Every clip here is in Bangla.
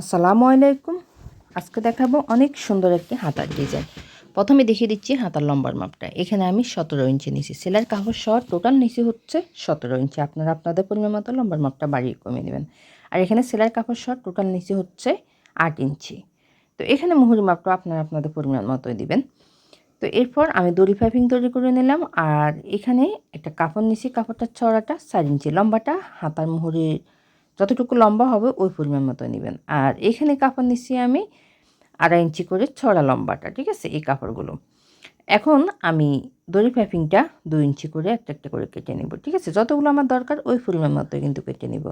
আসসালামু আলাইকুম। আজকে দেখাবো অনেক সুন্দর একটি হাতার ডিজাইন। প্রথমে দেখিয়ে দিচ্ছি হাতার লম্বার মাপটা। এখানে আমি সতেরো ইঞ্চি নিছি সেলার কাপড় সহ টোটাল নিচি হচ্ছে সতেরো ইঞ্চি। আপনারা আপনাদের পরিমাণ মতো লম্বার মাপটা বাড়িয়ে কমিয়ে নেবেন। আর এখানে সেলার কাপড় সহ টোটাল নিচি হচ্ছে আট ইঞ্চি। তো এখানে মুহুরি মাপটা আপনারা আপনাদের পরিমাণ মতোই দিবেন। তো এরপর আমি দড়ি পাইপিং তৈরি করে নিলাম। আর এখানে একটা কাপড় নিছি কাপড়টার ছড়াটা চার ইঞ্চি। লম্বাটা হাতার মুহুরির যতটুকু লম্বা হবে ওই পরিমাণ মতো নেবেন। আর এখানে কাপড় নিচ্ছি আমি আড়াই ইঞ্চি করে ছড়া লম্বাটা, ঠিক আছে? এই কাপড়গুলো। এখন আমি দড়ি পাইপিংটা দুই ইঞ্চি করে একটা একটা করে কেটে নেব, ঠিক আছে? যতগুলো আমার দরকার ওই পরিমাণ মতো কিন্তু কেটে নেব।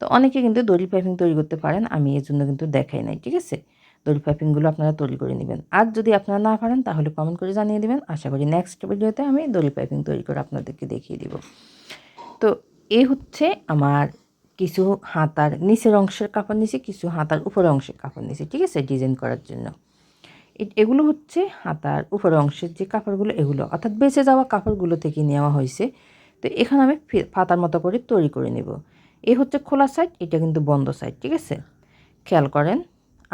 তো অনেকে কিন্তু দড়ি পাইপিং তৈরি করতে পারেন, আমি এর জন্য কিন্তু দেখাই নাই, ঠিক আছে? দড়ি পাইপিংগুলো আপনারা তৈরি করে নেবেন। আর যদি আপনারা না পারেন, তাহলে কমেন্ট করে জানিয়ে দেবেন। আশা করি নেক্সট ভিডিওতে আমি দড়ি পাইপিং তৈরি করে আপনাদেরকে দেখিয়ে দিব। তো এই হচ্ছে আমার কিছু হাতার নিচের অংশের কাপড় নিছি কিছু হাতার উপরের অংশের কাপড় নিছি ঠিক আছে? ডিজাইন করার জন্য। এগুলো হচ্ছে হাতার উপরের অংশের যে কাপড়গুলো, এগুলো। অর্থাৎ বেঁচে যাওয়া কাপড়গুলো থেকে নেওয়া হয়েছে। তো এখানে আমি পাতার মতো করে তৈরি করে নেব। এই হচ্ছে খোলা সাইড এটা কিন্তু বন্ধ সাইড ঠিক আছে? খেয়াল করেন,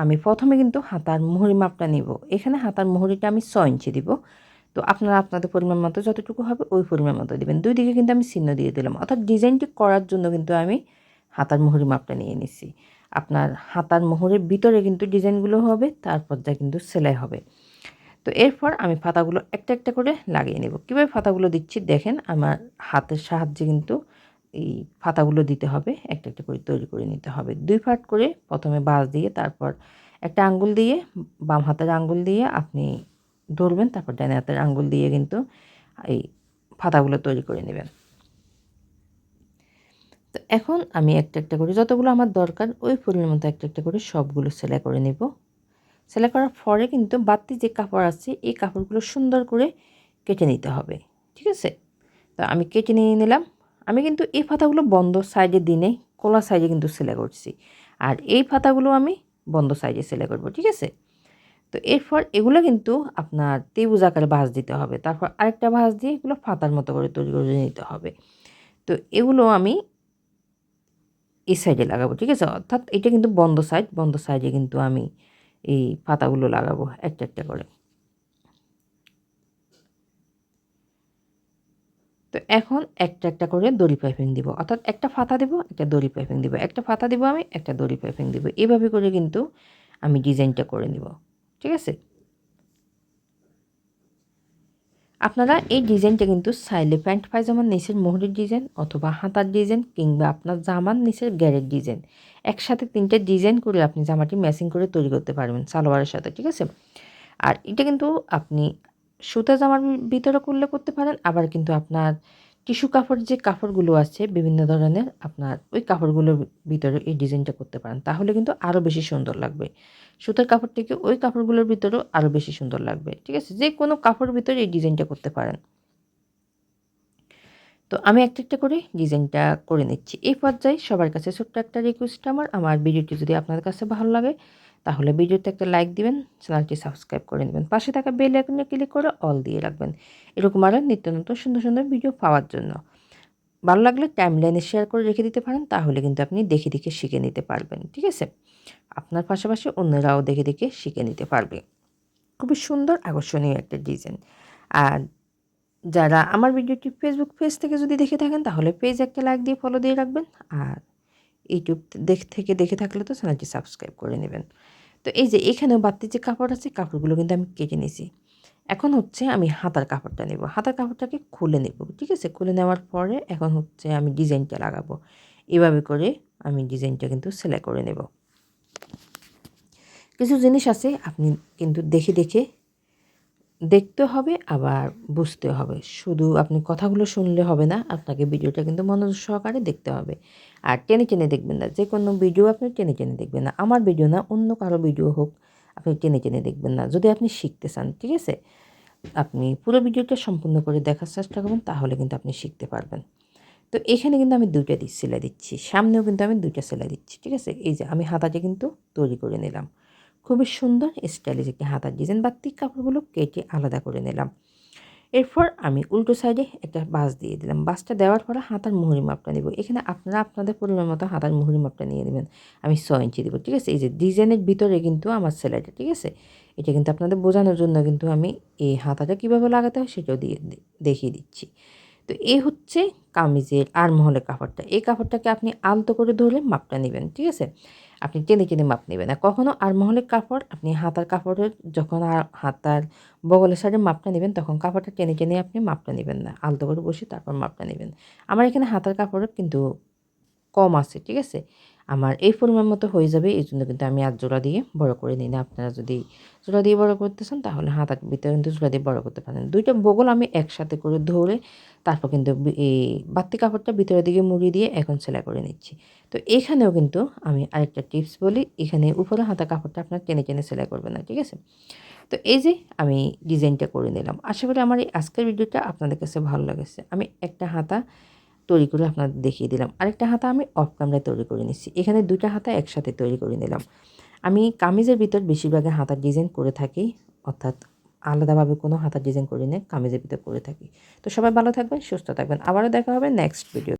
আমি প্রথমে কিন্তু হাতার মুহুরি মাপটা নিব। এখানে হাতার মুহুরিটা আমি ছ ইঞ্চি দিব। তো আপনারা আপনাদের পরিমাণ মতো যতটুকু হবে, ওই পরিমাণ মতো দিবেন। দুই দিকে কিন্তু আমি চিহ্ন দিয়ে দিলাম। অর্থাৎ ডিজাইনটি করার জন্য কিন্তু আমি হাতার মোহরি মাপটা নিয়ে নিছি। আপনার হাতার মোহরের ভিতরে কিন্তু ডিজাইনগুলো হবে, তারপর যা কিন্তু সেলাই হবে। তো এরপর আমি ফাতাগুলো একটা একটা করে লাগিয়ে নেব। কীভাবে ফাতাগুলো দিচ্ছি দেখেন, আমার হাতের সাহায্যে কিন্তু এই ফাতাগুলো দিতে হবে, একটা একটা করে তৈরি করে নিতে হবে। দুই ফাট করে প্রথমে বাঁশ দিয়ে, তারপর একটা আঙ্গুল দিয়ে, বাম হাতের আঙ্গুল দিয়ে আপনি ধরবেন, তারপর ডান হাতের আঙ্গুল দিয়ে কিন্তু এই ফাতাগুলো তৈরি করে নেবেন। এখন আমি একটা একটা করে যতগুলো আমার দরকার, ওই ফুলের মতো একটা একটা করে সবগুলো সেলাই করে নেব। সেলাই করার পরে কিন্তু বাড়তি যে কাপড় আছে, এই কাপড়গুলো সুন্দর করে কেটে নিতে হবে, ঠিক আছে? তো আমি কেটে নিয়ে নিলাম। আমি কিন্তু এই পাতাগুলো বন্ধ সাইডে দিনে কোলা সাইডে কিন্তু সেলাই করছি। আর এই পাতাগুলো আমি বন্ধ সাইডে সেলাই করব, ঠিক আছে? তো এরপর এগুলো কিন্তু আপনার তেবুজ আকারে ভাঁজ দিতে হবে। তারপর আরেকটা ভাঁজ দিয়ে এগুলো ফাতার মতো করে তৈরি করে নিতে হবে। তো এগুলো আমি এই সাইডে লাগাবো, ঠিক আছে? অর্থাৎ এটা কিন্তু বন্ধ সাইড বন্ধ সাইডে কিন্তু আমি এই পাতাগুলো লাগাবো একটা একটা করে। তো এখন একটা একটা করে দড়ি পাইপিং দিব। অর্থাৎ একটা ফাতা দিব, একটা দড়ি পাইপিং দিব। একটা ফাতা দিব আমি, একটা দড়ি পাইপিং দিব। এভাবে করে কিন্তু আমি ডিজাইনটা করে নিব, ঠিক আছে? আপনারা এই ডিজাইনটা কিন্তু সাইলে প্যান্ট, পায়জামার নিচের মোহরের ডিজাইন অথবা হাতার ডিজাইন কিংবা আপনার জামার নিচের গ্যারের ডিজাইন। একসাথে তিনটে ডিজাইন করে আপনি জামাটি ম্যাচিং করে তৈরি করতে পারবেন সালোয়ারের সাথে, ঠিক আছে? আর এটা কিন্তু আপনি সুতা জামার ভিতরে করলে করতে পারেন, আবার কিন্তু আপনার টিস্যু কাপড় যে কাপড়গুলো আছে, বিভিন্ন ধরনের আপনার ওই কাপড়গুলোর ভিতরে এই ডিজাইনটা করতে পারেন। তাহলে কিন্তু আরও বেশি সুন্দর লাগবে। সুতার কাপড় থেকে ওই কাপড়গুলোর ভিতরেও আরও বেশি সুন্দর লাগবে। ঠিক আছে? যে কোনো কাপড়ের ভিতরে এই ডিজাইনটা করতে পারেন। তো আমি একটা একটা করে ডিজাইনটা করে নিচ্ছি। এই পর্যায়ে সবার কাছে ছোট্ট একটা রিকোয়েস্ট আমার। আমার ভিডিওটি যদি আপনাদের কাছে ভালো লাগে, তাহলে ভিডিওতে একটা লাইক দিবেন, চ্যানেলটি সাবস্ক্রাইব করে নেবেন। পাশে থাকা বেল আইকনে ক্লিক করে অল দিয়ে রাখবেন। এরকম আরও নিত্য নতুন সুন্দর সুন্দর ভিডিও পাওয়ার জন্য। ভালো লাগলে টাইম লাইনে শেয়ার করে রেখে দিতে পারেন, তাহলে কিন্তু আপনি দেখে দেখে শিখে নিতে পারবেন, ঠিক আছে? আপনার পাশাপাশি অন্যরাও দেখে দেখে শিখে নিতে পারবে। খুবই সুন্দর, আকর্ষণীয় একটা ডিজাইন আর যারা আমার ভিডিওটি ফেসবুক পেজ থেকে যদি দেখে থাকেন, তাহলে পেজ একটা লাইক দিয়ে ফলো দিয়ে রাখবেন। আর ইউটিউব দেখ, থেকে দেখে থাকলে তো চ্যানেলটি সাবস্ক্রাইব করে নেবেন। তো এই যে এখানেও বাড়তি যে কাপড় আছে, কাপড়গুলো কিন্তু আমি কেটে নিয়েছি। এখন হচ্ছে আমি হাতার কাপড়টা নেব। হাতার কাপড়টাকে খুলে নেব, ঠিক আছে? খুলে নেওয়ার পরে এখন হচ্ছে আমি ডিজাইনটা লাগাবো। এভাবে করে আমি ডিজাইনটা কিন্তু সেলাই করে নেব। কিছু জিনিস আছে, আপনি কিন্তু দেখে দেখে দেখতে হবে, আবার বুঝতে হবে। শুধু আপনি কথাগুলো শুনলে হবে না, আপনাকে ভিডিওটা কিন্তু মনোযোগ সহকারে দেখতে হবে। আর টেনে টেনে দেখবেন না, যে কোনো ভিডিও আপনি টেনে টেনে দেখবেন না। আমার ভিডিও না, অন্য কারও ভিডিও হোক, আপনি টেনে টেনে দেখবেন না। যদি আপনি শিখতে চান, ঠিক আছে? আপনি পুরো ভিডিওটা সম্পূর্ণ করে দেখার চেষ্টা করবেন তাহলে কিন্তু আপনি শিখতে পারবেন। তো এখানে কিন্তু আমি দুইটা সেলাই দিচ্ছি। সামনেও কিন্তু আমি দুইটা সেলাই দিচ্ছি, ঠিক আছে? এই যে আমি হাতাটা কিন্তু তৈরি করে নিলাম। খুবই সুন্দর স্টাইলিশ একটি হাতার ডিজাইন বা তিক কাপড়গুলো কেটে আলাদা করে নিলাম। এরপর আমি উল্টো সাইডে একটা বাস দিয়ে দিলাম। বাসটা দেওয়ার পরে হাতার মুহুরি মাপটা নেব। এখানে আপনারা আপনাদের পরিমাণ মতো হাতার মুহুরি মাপটা নিয়ে নেবেন। আমি ছ ইঞ্চি দেবো, ঠিক আছে? এই যে ডিজাইনের ভিতরে কিন্তু আমার সেলাইটা, ঠিক আছে? এটা কিন্তু আপনাদের বোঝানোর জন্য কিন্তু আমি এই হাতাটা কীভাবে লাগাতে হয় সেটাও দিয়ে দেখিয়ে দিচ্ছি। তো এই হচ্ছে কামিজের আর মহলের কাপড়টা। এই কাপড়টাকে আপনি আলতো করে ধরে মাপটা নেবেন, ঠিক আছে? আপনি টেনে টেনে মাপ নেবেন। না কখনও আর মহলের কাপড়, আপনি হাতার কাপড়ের যখন আর হাতার বগলের সাইডে মাপটা নেবেন, তখন কাপড়টা টেনে টেনে আপনি মাপটা নেবেন না। আলতো করে বসে তারপর মাপটা নেবেন। আমার এখানে হাতার কাপড় কিন্তু কম আছে, ঠিক আছে? আমার এই পরিমাণ মতো হয়ে যাবে, এই জন্য কিন্তু আমি আর জোড়া দিয়ে বড় করে নিই না। আপনারা যদি জোড়া দিয়ে বড় করতে চান, তাহলে হাত হাতার ভিতরে কিন্তু জোড়া দিয়ে বড় করতে পারেন। দুইটা বগল আমি একসাথে করে ধরে তারপর কিন্তু এই বাড়তি কাপড়টা ভিতরের দিকে মুড়ি দিয়ে এখন সেলাই করে নিচ্ছি। তো এখানেও কিন্তু আমি আরেকটা টিপস বলি, এখানে উপরে হাতা কাপড়টা আপনার টেনে টেনে সেলাই করবেন না, ঠিক আছে? তো এই যে আমি ডিজাইনটা করে নিলাম। আশা করি আমার এই আজকের ভিডিওটা আপনাদের কাছে ভালো লেগেছে। আমি একটা হাতা তৈরি করে আপনাদের দেখিয়ে দিলাম। আরেকটা হাতা আমি অফ ক্যামেরায় তৈরি করে নিচ্ছি। এখানে দুইটা হাতা একসাথে তৈরি করে নিলাম। আমি কামিজের ভিতর বেশিরভাগে হাতার ডিজাইন করে থাকি, অর্থাৎ আলাদাভাবে কোনো হাতার ডিজাইন করি না কামিজের ভিতর করে থাকি। তো সবাই ভালো থাকবেন, সুস্থ থাকবেন। আবারও দেখা হবে নেক্সট ভিডিও